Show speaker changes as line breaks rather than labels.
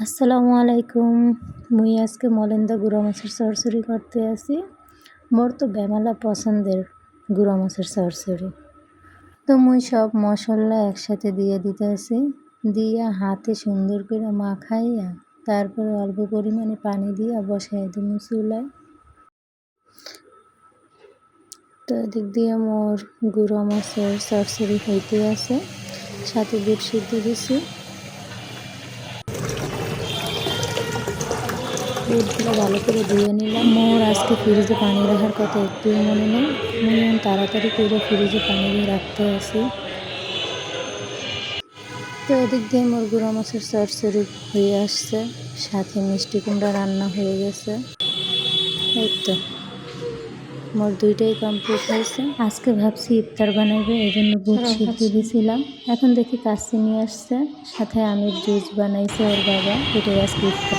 আসসালামু আলাইকুম। মুই আজকে মলেন্দা গুঁড়া মাছের সরসরি করতে আসি মোর তো বেমালা পছন্দের গুঁড়া মাছের সরসরি তো মুই সব মশলা একসাথে দিয়ে দিতে আসি দিয়া হাতে সুন্দর করে মাখাইয়া তারপরে অল্প পরিমাণে পানি দিয়া বসাই দিই চুলায়। তো এদিক দিয়ে মোর গুঁড়া মাছের সরসরি হইতে আছে। সাথে বিট সিদ্ধ দিছি। দুধগুলো ভালো করে ধুয়ে নিলাম। মোর আজকে ফ্রিজে পানি রাখার কথা একটুও মনে নেই। মনে তাড়াতাড়ি করে ফ্রিজে পানি দিয়ে রাখতে আসি। তো এদিক দিয়ে মোর গুঁড়া মাছের সরসরি হয়ে আসছে। সাথে মিষ্টি কুমড়া রান্না হয়ে গেছে। এই তো। মোর দুইটাই কমপ্লিট হয়েছে। আজকে ভাবছি ইফতার বানাবে এই জন্য বুট সিদ্ধ দিয়েছিলাম। এখন দেখি কাশি নিয়ে আসছে। সাথে আমের জুস বানাইছে ওর বাবা। এটাই আজকে ইফতার।